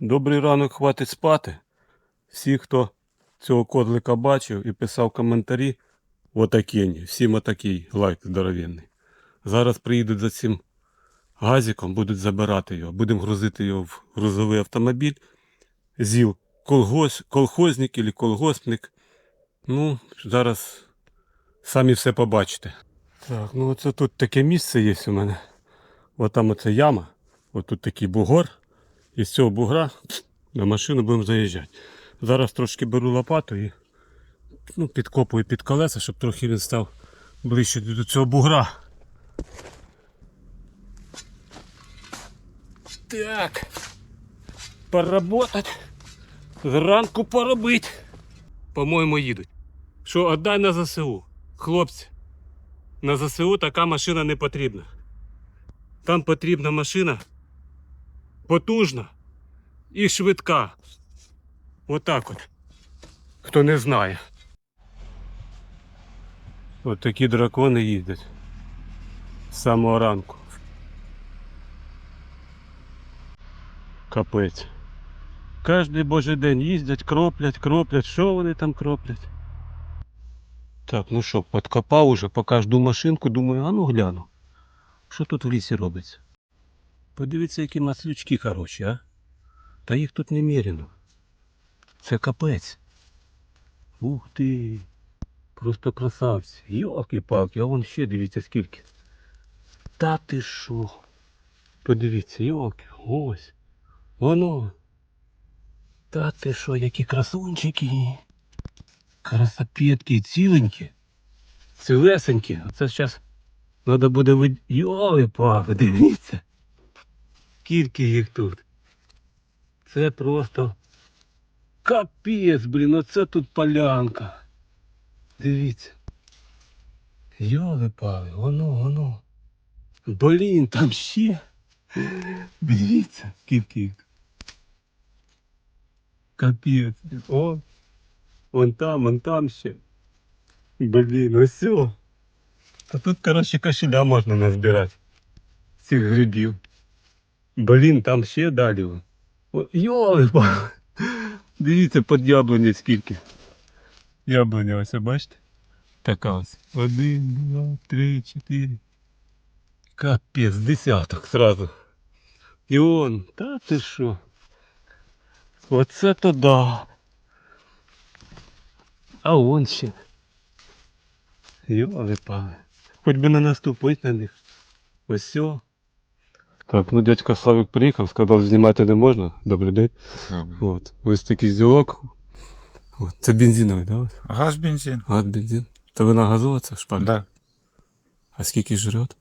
Добрий ранок, хватить спати. Всі, хто цього кодлика бачив і писав коментарі, отакені, всім отакий лайк здоровенний. Зараз приїдуть за цим газиком, будуть забирати його. Будемо грузити його в грузовий автомобіль. ЗІЛ колгос, колхозник або колгоспник. Ну, зараз самі все побачите. Так, ну оце тут таке місце є у мене. От там оце яма, от тут такий бугор. І з цього бугра на машину будемо заїжджати. Зараз трошки беру лопату і ну, підкопую під колеса, щоб трохи він став ближче до цього бугра. Так. Поработать. Зранку поробити. По-моєму, їдуть. Що отдай на ЗСУ. Хлопці. На ЗСУ така машина не потрібна. Там потрібна машина потужна і швидка. Отак от. Хто не знає. От такі дракони їздять. З самого ранку. Капець. Кожний божий день їздять, кроплять, кроплять. Що вони там кроплять? Так, ну що, подкопав уже по кожну машинку, думаю, а ну гляну. Що тут в лісі робиться? Подивіться, які маслючки хороші, а? Та їх тут немерено. Це капець. Ух ти. Просто красавці. Йолки-палки, а вон ще дивіться скільки. Та ти що? Подивіться, йолки, ось. Воно. Та ти що, які красунчики. Красопетки ціленькі. Цілесенькі. Оце зараз треба буде вид... Йоли-палки, дивіться. Скільки їх тут? Це просто капець, блін, оце тут полянка. Дивіться. Йоли пали, воно, воно. Блін, там ще. Дивіться, скільки їх. Капець. О, вон там, вон там ще. Блін, ось все. Та тут, коротше, кошеля можна назбирати. Цих грибів. Блін, там ще далі. Йоли. Дивіться, під яблуні скільки. Яблуня ось, бачите? Така ось. Один, два, три, чотири. Капець, десяток сразу. І он, та ти що? Оце то да. А он ще. Йоли пали. Хоч би не наступити на них. Ось все. Так, ну дядько Славик приїхав, сказав, знімати не можна. Добрий день. От. Ось такий зілок. От. Це бензиновий, да? Газ, бензин. Газ, бензин. То вона газова, це шпаль? Да. А скільки жрет?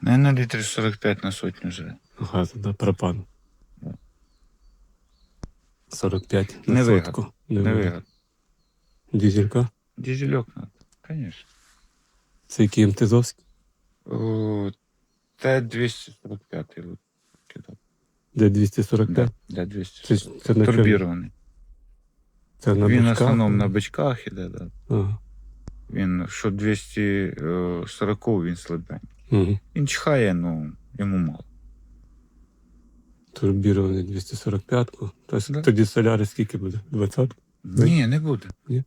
Наверное, литрів 45 на сотню жре. Газ, да, пропан. 45 на Не сотку. Не вигад. Дізелька. Дизельок надо, конечно. Це який МТЗовський? О, Т-245 вот кидав. Де 245? Да, да, 200. Це, це на? Турбірований. Це на Він в основному на бичках іде, да. Ага. Він, що 240 він слабенький. Угу. Він чхає, ну, йому мало. Турбірований 245-ку. Тобто Да. тоді соляри скільки буде? 20? Ви- Ні, не буде. Ні?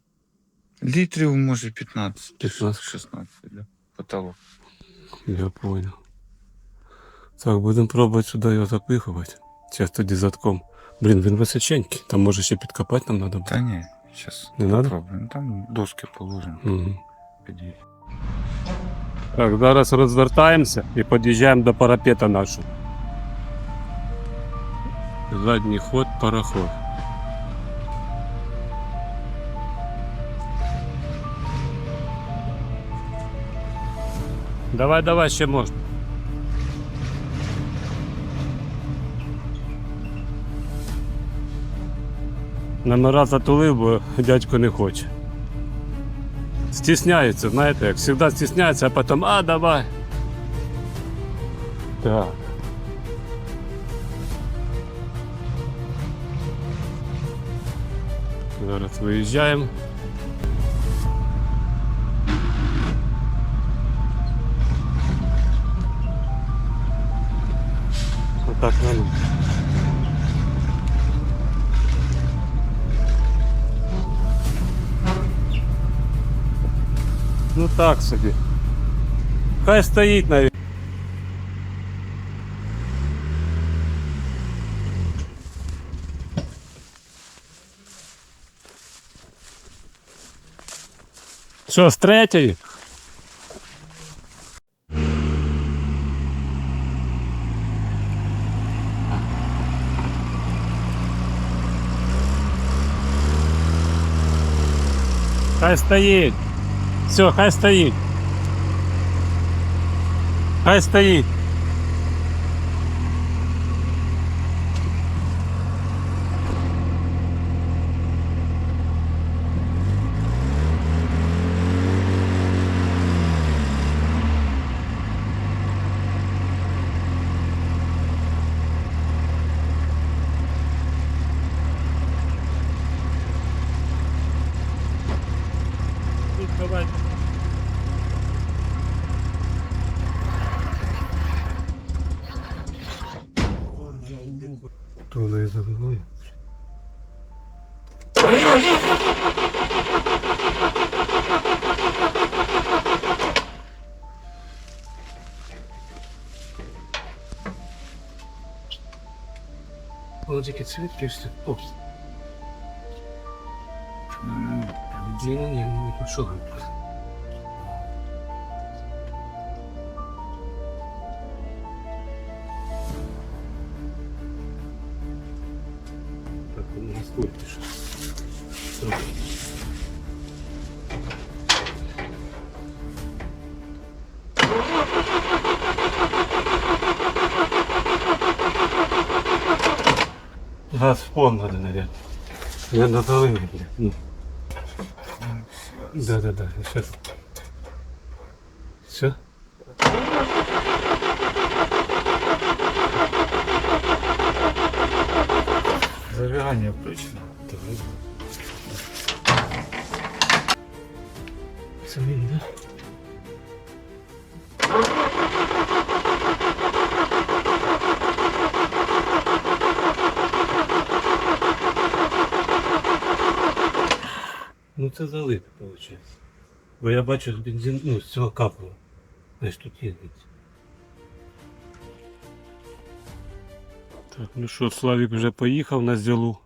Літрів може 15, 15. 16, да. Потолок. Я понял. Так, будемо пробувати сюди його запихувати. Зараз тоді задком. Блін, він височенький. Там може ще підкопати нам треба. Та ні, зараз Не надо? попробуємо. Там доски положимо. Угу. Підійде. Так, зараз розвертаємося і під'їжджаємо до парапета нашого. Задній ход пароход. Давай, давай, ще можна. Номера затулив, бо дядько не хоче. Стісняється, знаєте, як завжди стісняється, а потім, а давай. Так. Зараз виїжджаємо. Отак нам Ну так собі. Хай стоїть навіть. Що, з третьої? Хай стоїть. Все, хай стоїть. Хай стоїть. Давай. То вона і завело. Вот такие цветки, что О. Не, не, не, Я надалил, блядь. Ну. Да, да, да, сейчас. Все? Зажигання включено. Це він, да? Це залит, виходить. Бо я бачу, що бензин, ну, з цього капало. Знаєш, тут їздить. Так, ну що, Славік вже поїхав на зілу,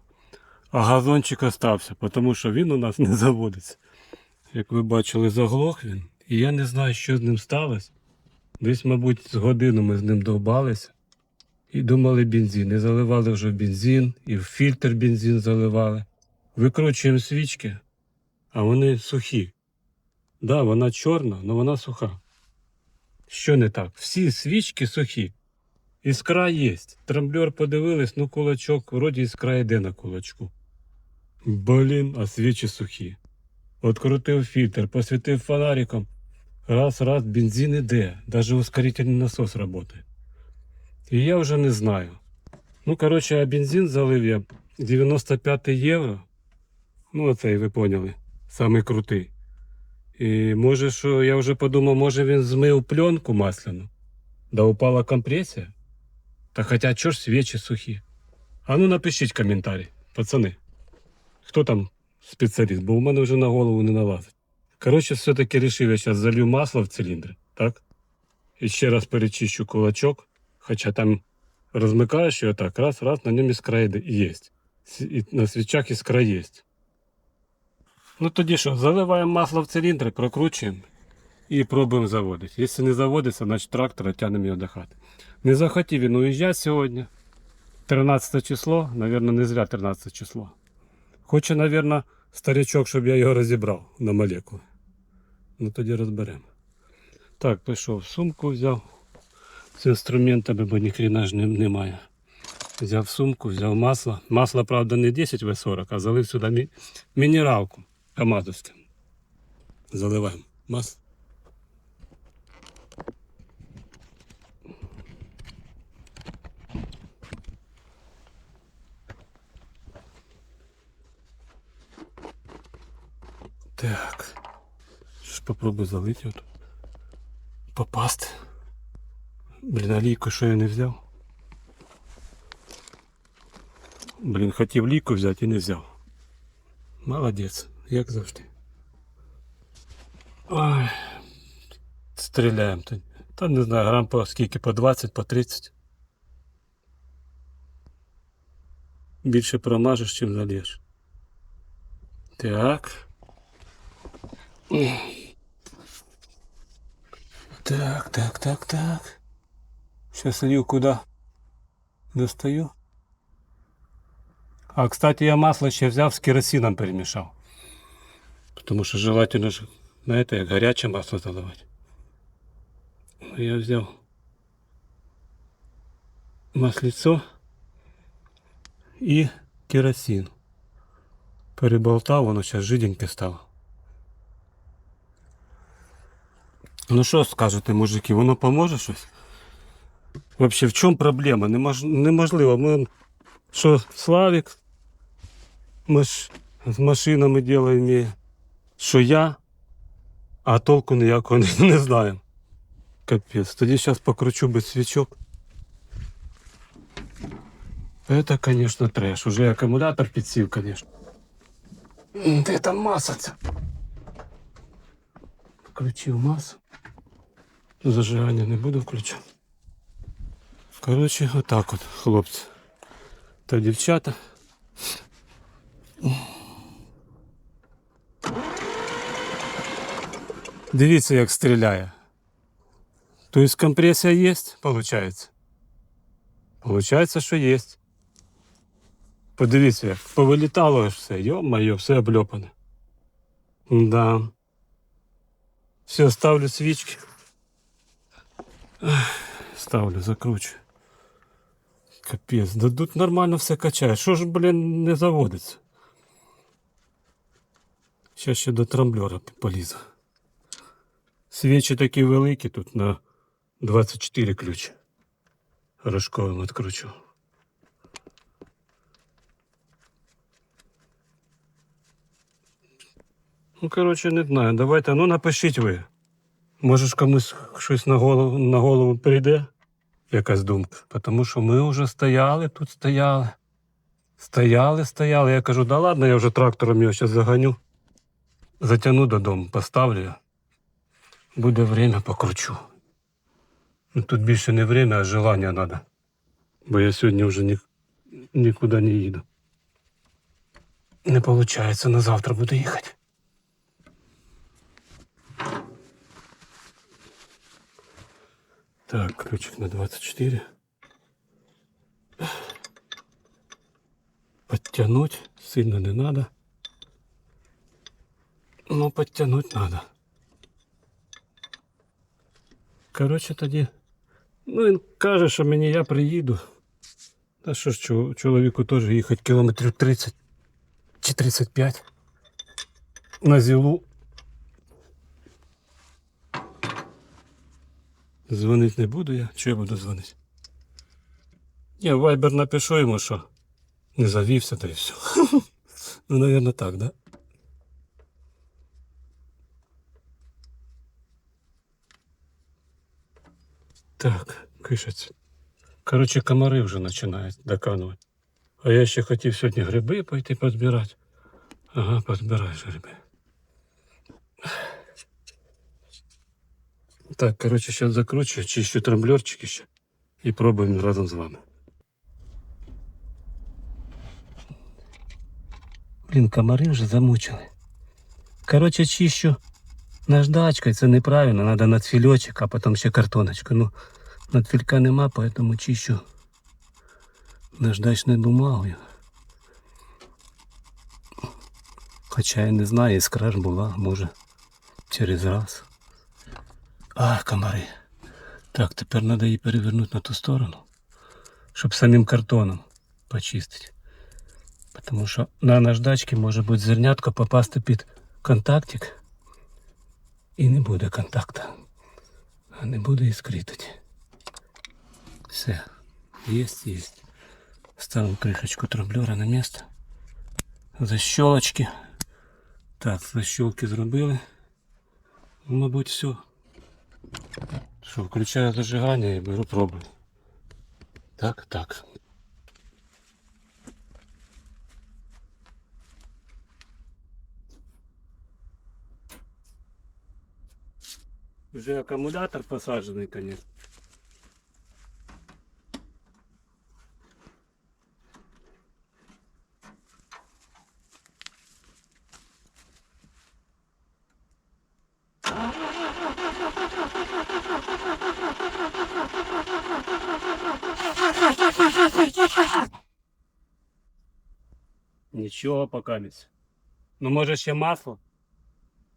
а газончик остався, тому що він у нас не заводиться. Як ви бачили, заглох він. І я не знаю, що з ним сталося. Десь, мабуть, з годину ми з ним довбалися і думали бензин. І заливали вже бензин, і в фільтр бензин заливали. Викручуємо свічки, а вони сухі. Да, вона чорна, але вона суха. Що не так? Всі свічки сухі. Іскра є. Трамблер подивились, ну кулачок, вроді іскра йде на кулачку. Блін, а свічі сухі. Открутив фільтр, посвітив фонариком. Раз, раз, бензин іде. Даже ускорительний насос работает. І я вже не знаю. Ну, коротше, а бензин залив я 95 євро. Ну, оцей, ви поняли, самий крутий. І може, що я вже подумав, може він змив пленку масляну. Да упала компресія. Та хоча чого ж свічі сухі. А ну напишіть коментарі, пацани. Хто там спеціаліст, бо у мене вже на голову не налазить. Коротше, все-таки рішив, я зараз залью масло в циліндр, так? І ще раз перечищу кулачок, хоча там розмикаєш його так, раз, раз, на ньому іскра є. І на свічах іскра є. Ну тоді що, заливаємо масло в циліндр, прокручуємо і пробуємо заводити. Якщо не заводиться, значить трактор тягнемо його до хати. Не захотів він уїжджати сьогодні. 13 число, Навірно, не зря 13 число. Хоче, навірно, старичок, щоб я його розібрав на молекули. Ну тоді розберемо. Так, пішов, сумку взяв. З інструментами, бо ніхрена ж немає. Взяв сумку, взяв масло. Масло, правда, не 10 В40, а залив сюди мінералку камазовську. Заливаємо масло. Так. Щось попробую залити його. Попасти. Блін, а лійку що я не взяв? Блін, хотів лійку взяти і не взяв. Молодець, як завжди. Ой. Стріляємо тоді. Та не знаю, грам по скільки, по 20, по 30. Більше промажеш, чим залєш. Так. Так, так, так, так. Сейчас лью куда? Достаю. А, кстати, я масло еще взял с керосином перемешал. Потому что желательно же на это як горячее масло заливать. Ну, Я взял маслицо и керосин. Переболтав, воно сейчас жиденьке стало. Ну що скажете, мужики, воно поможе щось? Вообще, в чому проблема? Немож... Неможливо. Ми... Що, Славік? Ми ж з машинами діло вміє. Що я, а толку ніякого не, знаємо. Капець. Тоді зараз покручу без свічок. Это, конечно, трэш. Уже и аккумулятор підсів, конечно. Де там маса ця? Включив масу. Зажигання не буду включати. Коротше, отак от, хлопці. Та дівчата. Дивіться, як стріляє. Тобто компресія є, виходить? Получається, що є. Подивіться, як повилітало аж все. Йо-моє, все обльопане. Да. Все, ставлю свічки. Ах, Ставлю, закручу. Капець, да тут нормально все качає. Що ж, блін, не заводиться? Ще ще до трамблера полізу. Свічі такі великі тут на 24 ключі. Рожковим відкручу. Ну, коротше, не знаю. Давайте, ну напишіть ви. Може ж комусь щось на голову, на голову прийде, якась думка. Тому що ми вже стояли, тут стояли. Стояли, стояли. Я кажу, да ладно, я вже трактором його зараз заганю. Затягну додому, поставлю. його. Буде время, покручу. Ну, Тут більше не время, а желання треба. Бо я сьогодні вже ні, нікуди не їду. Не виходить, на завтра буду їхати. Так, ключик на 24. Подтянуть сильно не надо. Но подтянуть надо. Коротше тоді. Ну він каже, що мені я приїду. Та що ж чоловіку теж їхати кілометрів 30 чи 35 на зілу. Дзвонить не буду я. Чи я буду дзвонити? Я в Viber напишу йому, що не завівся, та і все. ну, навірно, так, да? Так, кишець. Коротше, комари вже починають доканувати. А я ще хотів сьогодні гриби пойти позбирати. Ага, позбираєш гриби. Так, коротше, зараз закручую, чищу трамблерчики ще і пробуємо разом з вами. Блін, комари вже замучили. Коротше, чищу наждачкою, це неправильно, треба надфільочок, а потім ще картоночку. Ну, надфілька нема, поэтому чищу наждачною бумагою. Хоча я не знаю, іскра ж була, може, через раз. А, комари. Так, тепер треба її перевернути на ту сторону, щоб самим картоном почистити. Тому що на наждачці може бути зернятко попасти під контактик і не буде контакта. А не буде іскритати. Все. Есть, есть. Ставим крышечку трамблера на место. Защелочки. Так, защелки зробили. Мабуть, все. Що, включаю зажигання і беру пробую. Так, так. Вже акумулятор посаджений, конечно. Нічого поки місць. Ну може ще масло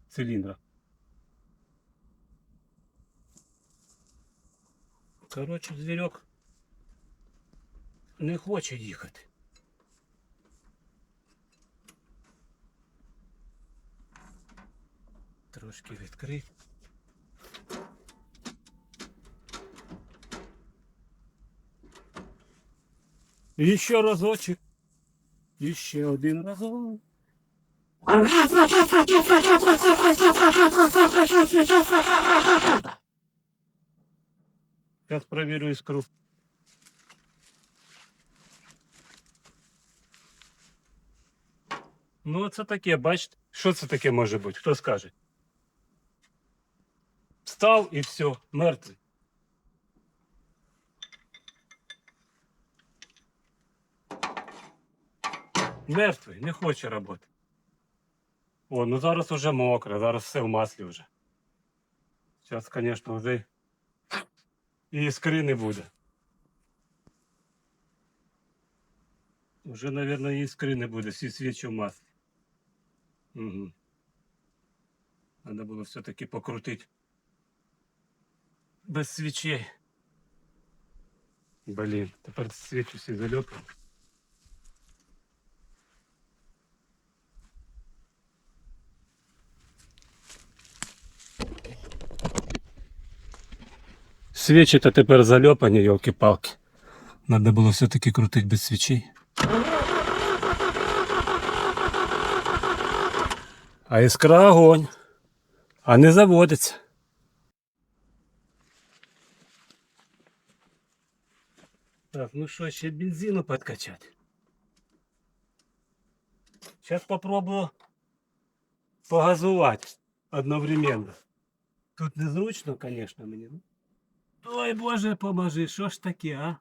циліндра. Коротше, звірок не хоче їхати. Трошки відкрий. І ще разочек. І ще один разок. Сейчас проверю искру. Ну, це таке, бачите? Що це таке може бути? Хто скаже? Встав і все, мертвий. Мертвий, не хоче роботи. О, ну зараз уже мокре, зараз все в маслі вже. Зараз, звісно, вже і іскри не буде. Уже, мабуть, іскри не буде, всі свічі в маслі. Угу. Треба було все-таки покрутити. Без свічей. Блін, тепер свічі всі зальопали. Свічі-то тепер зальопані, йолки-палки. Надо було все-таки крутити без свічей. А іскра огонь. А не заводиться. Так, ну що, ще бензину подкачати. Сейчас попробую погазувати одновременно. Тут незручно, конечно, мені. Ну. Ой, Боже, поможи, що ж таке, а?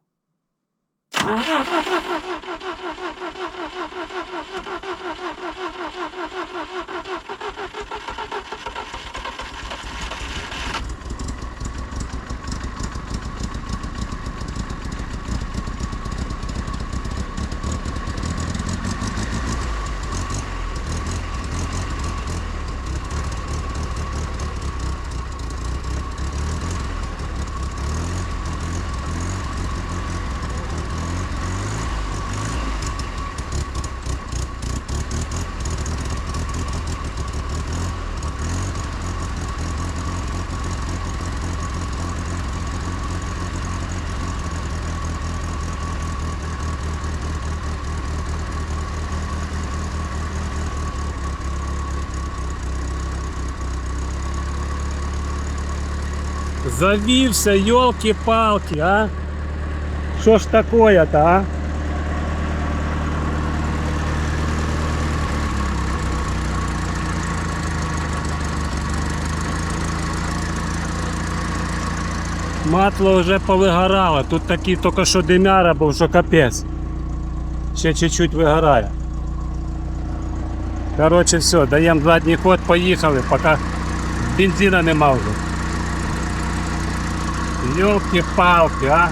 Завівся, йолки-палки, а? Що ж такое-то, а? Матло вже повигорало, тут такий тільки що димяра був, що капець. Ще чуть-чуть вигорає. Коротше, все, даємо задній ход, поїхали, поки бензина нема вже. Ёлки-палки, а?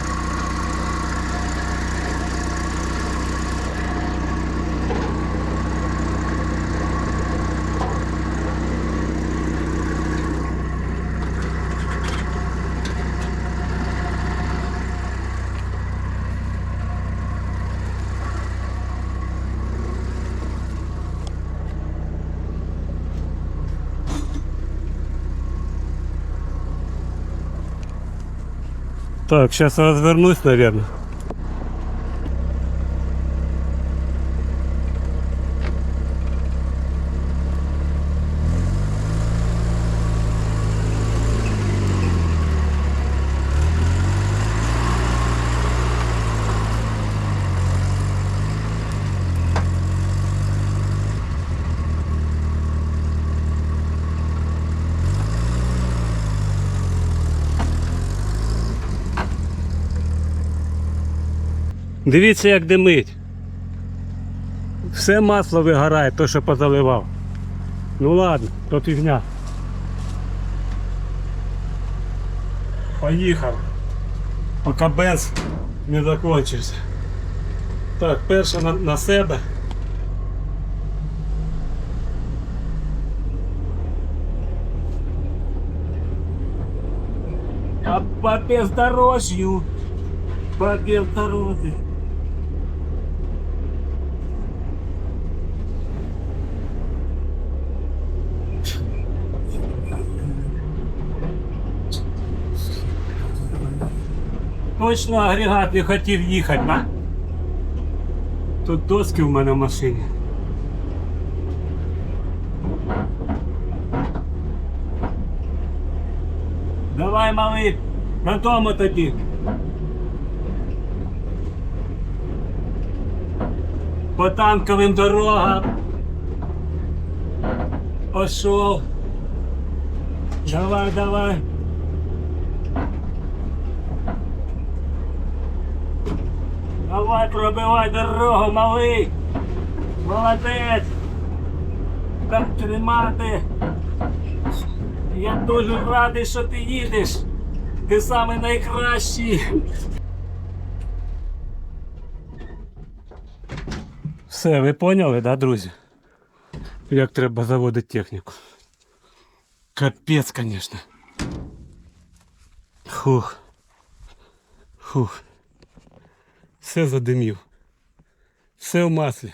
Так, сейчас развернусь, наверное. Дивіться, як димить. Все масло вигорає, то, що позаливав. Ну ладно, то фігня. Поїхав. Поки бенз не закончився. Так, перше на, на себе. А по бездорожью. По бездорожью. Точно агрегат не хотів їхати, а? Тут доски в мене в машині. Давай, малий, додому тоді. По танковим дорогам. Пошел. Давай, давай. Давай, пробивай дорогу, малий. Молодець. Так тримати. Я дуже радий, що ти їдеш. Ти самий найкращий. Все, ви поняли, да, друзі? Як треба заводити техніку. Капець, звісно. Фух. Фух. Все задимів. Все в маслі.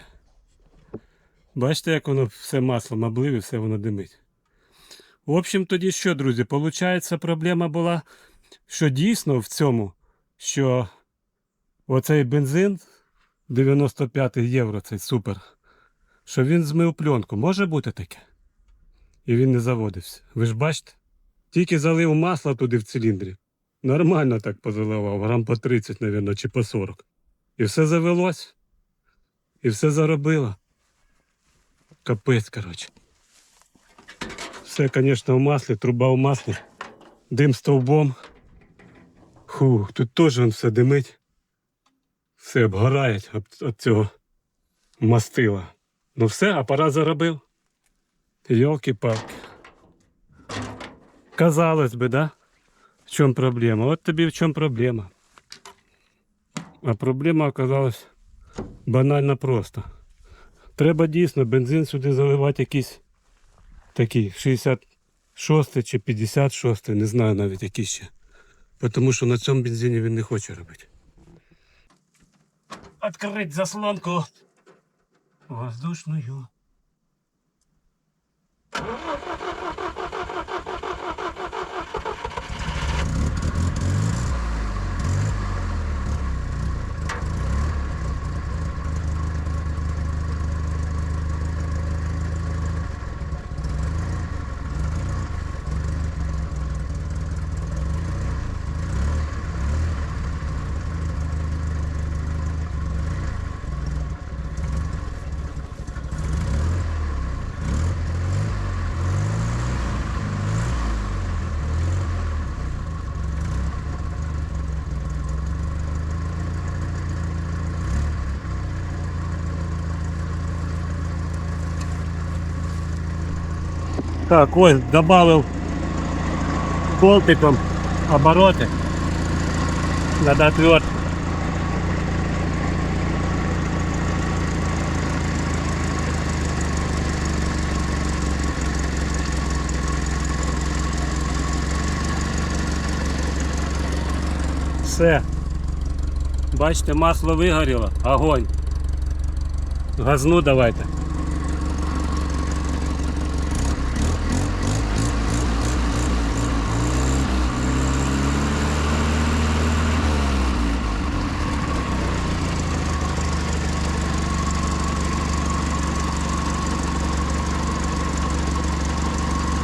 Бачите, як воно все маслом облив все воно димить. В общем, тоді що, друзі, получається, проблема була, що дійсно в цьому, що оцей бензин 95 євро, цей супер, що він змив пленку. Може бути таке? І він не заводився. Ви ж бачите? Тільки залив масло туди в циліндрі. Нормально так позаливав, грам по 30, мабуть, чи по 40. І все завелось. І все заробило. Капець, коротше. Все, звісно, в маслі, труба в маслі. Дим стовбом. Фу, тут теж він все димить. Все обгорає від, цього мастила. Ну все, апарат заробив. Йолки-палки. Казалось би, да? В чому проблема? От тобі в чому проблема. А проблема оказалась банально просто. Треба дійсно бензин сюди заливати якийсь такий 66 чи 56, не знаю навіть який ще. Тому що на цьому бензині він не хоче робити. Открыть заслонку воздушную. Так, ось добавив колпиком обороты. Надо ответ. Все. Бачите, масло вигоріло. Огонь. Газну давайте.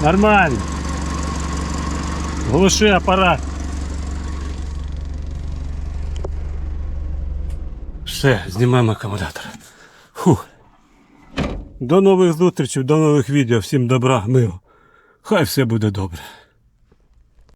Нормально. Глуши апарат. Все, знімаємо акумулятор. Фух. До нових зустрічей, до нових відео. Всім добра, миру. Хай все буде добре.